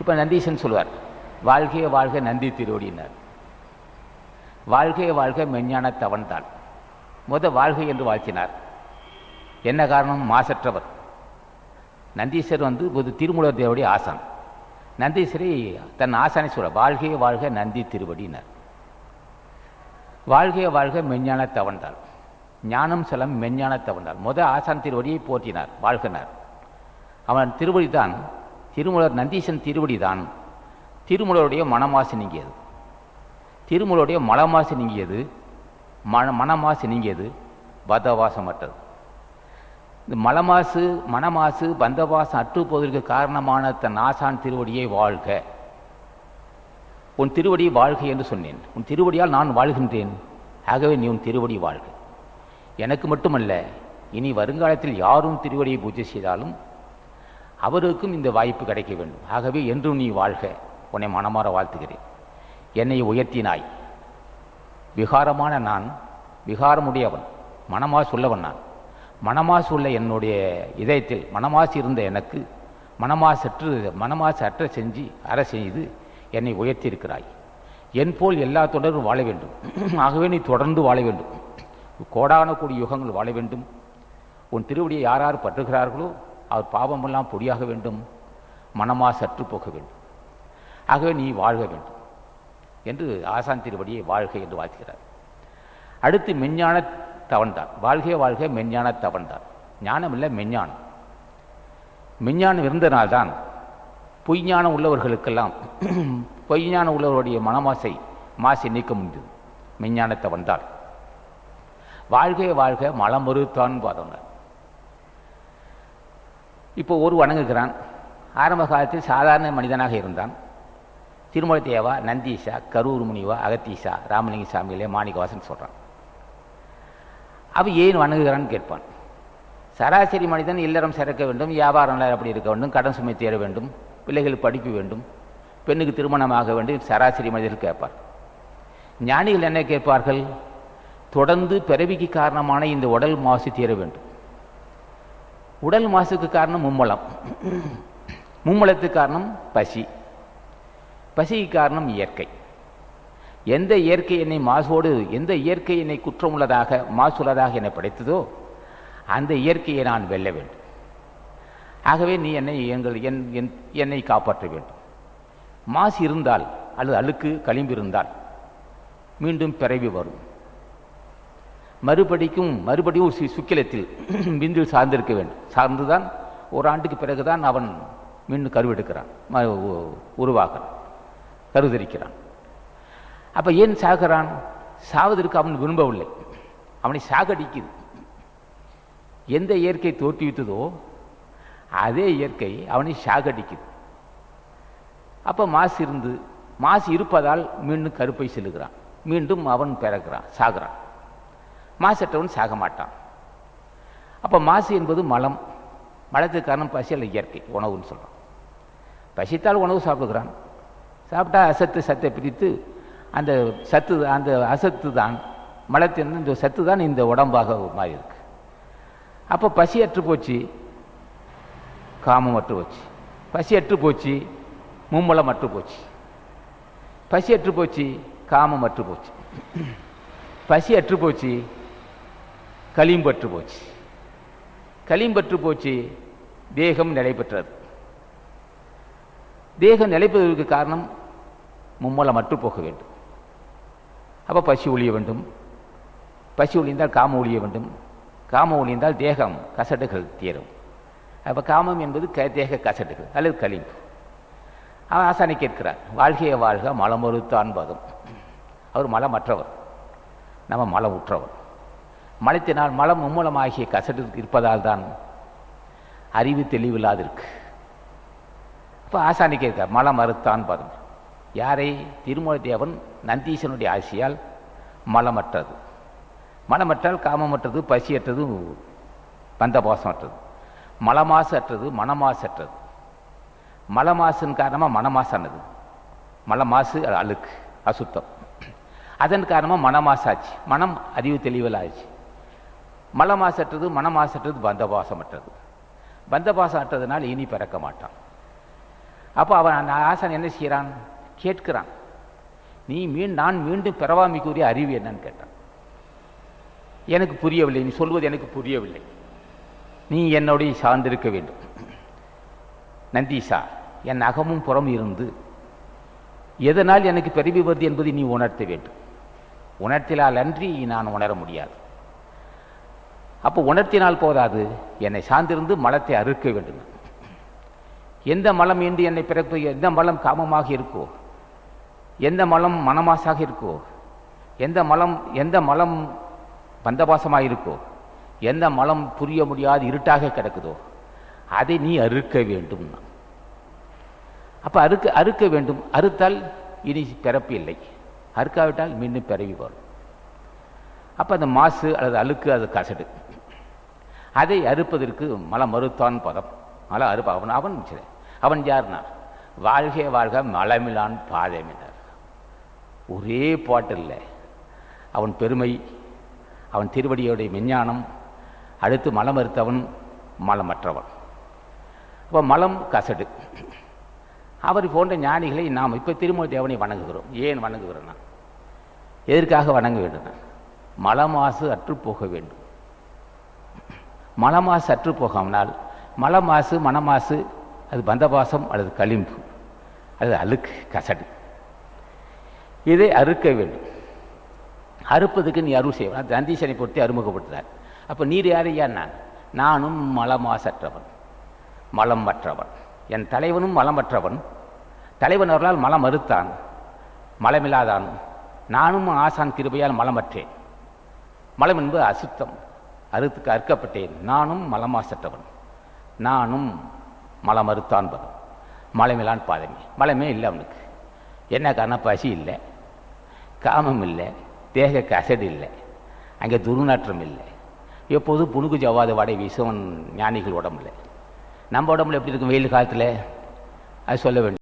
இப்போ நந்தீசன் சொல்லுவார் வாழ்கைய வாழ்க நந்தி திருவடினார் வாழ்கைய வாழ்க மெஞ்ஞான தவன்தான். முத வாழ்கை என்று வாழ்த்தினார். என்ன காரணம்? மாசற்றவர். நந்தீஸ்வர் வந்து ஒரு திருமூல தேவடி ஆசான். நந்தீஸ்வரி தன் ஆசானை சொல்ற வாழ்கைய வாழ்க நந்தி திருவடினார் வாழ்கைய வாழ்க மெஞ்ஞான தவன்தாள் ஞானம் செலம் மெஞ்ஞான தவன்தாள் முத ஆசான் திருவடியை போற்றினார் வாழ்கினார். அவன் திருவடி தான் திருமலர் நந்தீசன் திருவடி தான் திருமூலருடைய மனமாசு நீங்கியது. திருமலருடைய மலமாசு நீங்கியது. மன மனமாசு நீங்கியது. பதவாசமற்றது இந்த மலமாசு மனமாசு பந்தவாசம் அற்றுப்போவதற்கு காரணமான தன் ஆசான் திருவடியை வாழ்க. உன் திருவடி வாழ்க என்று சொன்னேன். உன் திருவடியால் நான் வாழ்கின்றேன். ஆகவே நீ உன் திருவடி வாழ்க. எனக்கு மட்டுமல்ல இனி வருங்காலத்தில் யாரும் திருவடியை பூஜை செய்தாலும் அவருக்கும் இந்த வாய்ப்பு கிடைக்க வேண்டும். ஆகவே என்றும் நீ வாழ்க. உன்னை மனமாற வாழ்த்துகிறேன். என்னை உயர்த்தினாய். விகாரமான நான் விகாரமுடையவன் மனமாசு உள்ளவன் நான். மனமாசு உள்ள என்னுடைய இதயத்தில் மனமாசு இருந்த எனக்கு மனமாசற்று மனமாசு அற்ற செஞ்சு அற செய்து என்னை உயர்த்தியிருக்கிறாய். என் போல் எல்லா தொடரும் வாழ வேண்டும். ஆகவே நீ தொடர்ந்து வாழ வேண்டும். கோடான கூடிய யுகங்கள் வாழ வேண்டும். உன் திருவடியை யார் யார் பற்றுகிறார்களோ அவர் பாவமெல்லாம் பொடியாக வேண்டும். மனமா சற்று போக வேண்டும். ஆகவே நீ வாழ்க வேண்டும் என்று ஆசான் திருவடியை வாழ்க என்று வாழ்த்துகிறார். அடுத்து மெஞ்ஞான தவன்தான். வாழ்க வாழ்க மெஞ்ஞான தவன்தான். ஞானம் இல்லை மெஞ்ஞானம். மெஞ்ஞானம் இருந்தனால்தான் பொய்ஞானம் உள்ளவர்களுக்கெல்லாம் பொய்ஞானம் உள்ளவருடைய மனமாசை மாசை நீக்க முடிந்தது. மெஞ்ஞானத்தை வந்தால் வாழ்க வாழ்க மலமறுத்தான் பாதங்க இப்போ ஒரு வணங்குகிறான். ஆரம்ப காலத்தில் சாதாரண மனிதனாக இருந்தான். திருமலை தேவா நந்தீஷா கரூர் முனிவா அகத்தீஷா ராமலிங்க சாமியிலே மாணிக்கவாசன் சொல்கிறான் அவன் ஏன் வணங்குகிறான்னு கேட்பான். சராசரி மனிதன் இல்லறம் சிறக்க வேண்டும் வியாபாரம் அப்படி இருக்க வேண்டும் கடன் சுமை தேர வேண்டும் பிள்ளைகள் படிப்பு வேண்டும் பெண்ணுக்கு திருமணமாக வேண்டும் சராசரி மனிதர்கள் கேட்பார். ஞானிகள் என்ன கேட்பார்கள்? தொடர்ந்து பிறவிக்கு காரணமான இந்த உடல் மாசு தீர வேண்டும். உடல் மாசுக்கு காரணம் மும்மலம். மும்மலத்துக்கு காரணம் பசி. பசிக்கு காரணம் இயற்கை. எந்த இயற்கை என்னை மாசோடு எந்த இயற்கை என்னை குற்றமுள்ளதாக மாசுள்ளதாக என்னை படைத்ததோ அந்த இயற்கையை நான் வெல்ல வேண்டும். ஆகவே நீ என்னை எங்கள் என் என்னை காப்பாற்ற வேண்டும். மாசு இருந்தால் அல்லது அழுக்கு களிம்பு இருந்தால் மீண்டும் பிறவி வரும். மறுபடிக்கும் மறுபடியும் ஒரு சுக்கிலத்தில் விந்தில் சார்ந்திருக்க வேண்டும். சார்ந்துதான் ஒரு ஆண்டுக்கு பிறகுதான் அவன் மீண்டும் கருவெடுக்கிறான். உருவாகிறான் கருதரிக்கிறான். அப்ப ஏன் சாகிறான்? சாவதற்கு அவன் விரும்பவில்லை. அவனை சாகடிக்குது. எந்த இயற்கை தோற்றுவித்ததோ அதே இயற்கை அவனை சாகடிக்குது. அப்போ மாசு இருந்து மாசு இருப்பதால் மீண்டும் கருப்பை செல்லுகிறான். மீண்டும் அவன் பிறக்கிறான் சாகிறான். மாசற்றவன் சாக மாட்டான். அப்போ மாசு என்பது மலம். மலத்துக்கு காரணம் பசி அல்ல இயற்கை உணவுன்னு சொல்கிறான் பசித்தால் உணவு சாப்பிடுகிறான். சாப்பிட்டா அசத்து சத்தை பிரித்து அந்த சத்து அந்த அசத்து தான் மலத்தின் இந்த சத்து தான் இந்த உடம்பாக மாறி இருக்கு அப்போ பசி அற்று போச்சு காமம் அற்று போச்சு. பசி அற்று போச்சு மும்மலம் அற்று போச்சு. பசி அற்று போச்சு காமம் அற்று போச்சு. பசி அற்று போச்சு களிம்பற்று போச்சு களிம்பற்று போச்சு தேகம் நிலை பெற்றது தேகம் நிலைப்பதற்கு காரணம் மும்மலம் அற்று போக வேண்டும். அப்போ பசி ஒழிய வேண்டும். பசி ஒழிந்தால் காம ஒழிய வேண்டும். காம ஒழிந்தால் தேகம் கசடுகள் தீரும். அப்போ காமம் என்பது க தேக கசடுகள் அல்லது களிம்பு அவன் ஆசானை கேட்கிறார் வாழ்கைய வாழ்க மலமறுத்தான் பதம் அவர் மலமற்றவர். நம்ம மலம் உற்றவர் மலத்தினால் மலம் மும்மூலமாகிய கசடு இருப்பதால் தான் அறிவு தெளிவில்லாது இருக்கு அப்போ ஆசானி கேட்க மலம் மறுத்தான் பாருங்க. யாரை? திருமூலத்தேவன் நந்தீசனுடைய ஆசியால் மலமற்றது. மலமற்றால் காமமற்றது பசியற்றது பந்தபாசமற்றது. மலமாசு அற்றது மனமாசு அற்றது மலமாசின் காரணமாக மனமாசானது. மலமாசு அழுக்கு அசுத்தம். அதன் காரணமாக மனமாசாச்சு. மனம் அறிவு தெளிவில் ஆச்சு மலமாசற்றது மனமாசற்றது பந்தபாசமற்றது. பந்தபாசம் அற்றதுனால் இனி பிறக்க மாட்டான். அப்போ அவன் அந்த ஆசான் என்ன செய்கிறான்? கேட்கிறான். நீ மீன் நான் மீண்டும் பிறவாமைக்குரிய அறிவு என்னன்னு கேட்டான். எனக்கு புரியவில்லை நீ சொல்வது எனக்கு புரியவில்லை. நீ என்னுடைய சார்ந்திருக்க வேண்டும். நந்தீசா என் அகமும் புறம் இருந்து எதனால் எனக்கு பிறவி வருது என்பதை நீ உணர்த்த வேண்டும். உணர்த்தினால் அன்றி நான் உணர முடியாது. அப்போ உணர்த்தினால் போதாது. என்னை சார்ந்திருந்து மலத்தை அறுக்க வேண்டும். எந்த மலம் என்று என்னை பிறப்பு எந்த மலம் காமமாக இருக்கோ எந்த மலம் மனமாசாக இருக்கோ எந்த மலம் எந்த மலம் பந்தபாசமாக இருக்கோ எந்த மலம் புரிய முடியாது இருட்டாக கிடக்குதோ அதை நீ அறுக்க வேண்டும். அப்போ அறுக்க அறுக்க வேண்டும். அறுத்தால் இனி பிறப்பு இல்லை. அறுக்காவிட்டால் மீண்டும் பிறவி வரும். அப்போ அந்த மாசு அல்லது அழுக்கு அது கசடு. அதை அறுப்பதற்கு மலம் மறுத்தான் பதம். மலம் அறுப்ப அவன் அவன் சரி. அவன் யார்னா? வாழ்கே வாழ்க மலமிலான் பாதமினார் ஒரே பாட்டில் அவன் பெருமை அவன் திருவடியோடைய விஞ்ஞானம் அடுத்து மலம் மறுத்தவன் மலமற்றவன். அப்போ மலம் கசடு. அவர் போன்ற ஞானிகளை நாம் இப்போ திருமூல தேவனை வணங்குகிறோம். ஏன் வணங்குகிறோன்னா எதற்காக வணங்க வேண்டும் மலமாசு அற்று போக வேண்டும். மலமாசு அற்று போகாமனால் மலமாசு மனமாசு அது பந்தபாசம் அல்லது களிம்பு அது அழுக்கு கசடு. இதை அறுக்க வேண்டும். அறுப்பதுக்கு நீ அருள் செய்வான் தந்தீசனை பொறுத்து அறிமுகப்படுத்தினார் அப்போ நீர் யாரையா நான். நானும் மலமாசற்றவன் மலம் மற்றவன். என் தலைவனும் மலமற்றவன் தலைவன் அவர்களால் மலம் மறுத்தான் மலமில்லாதான் நானும் ஆசான் கிருபையால் மலமற்றேன். மலம் என்பது அசுத்தம். அறுத்துக்கு அறுக்கப்பட்டேன். நானும் மலமாசற்றவன். நானும் மலம் மறுத்தான் மலைமிலான் மலமிலான் பாதமே. மலமே இல்லை அவனுக்கு. என்ன காரணம்? பசி இல்லை. காமம் இல்லை. தேக கசடு இல்லை. அங்கே துர்நாற்றம் இல்லை. எப்போது புணுகு ஜவாத வாடை வீசவன் ஞானிகள் உடம்புல. நம்ம உடம்புல எப்படி இருக்கும் வெயில் காலத்தில்? அது சொல்ல வேண்டும்.